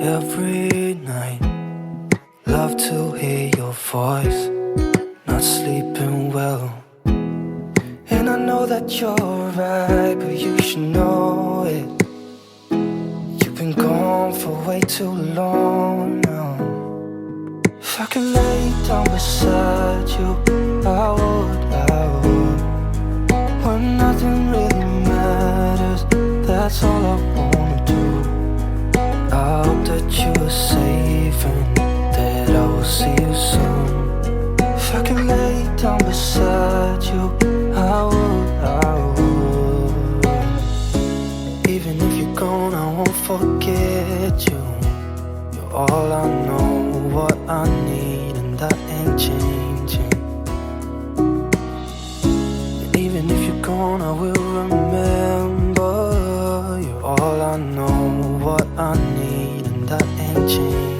Every night. Love to hear your voice. Not sleeping well. And I know that you're right, but you should know it. You've been gone for way too long now. If I could lay down beside you, I would, I would. When nothing really matters, that's all I wanna down beside you, I would, I would. Even if you're gone, I won't forget you. You're all I know, what I need, and that ain't changing. And even if you're gone, I will remember. You're all I know, what I need, and that ain't changing.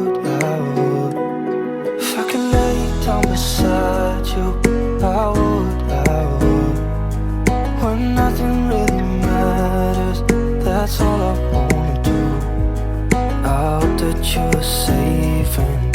that's all I wanna do. I hope that you are safe and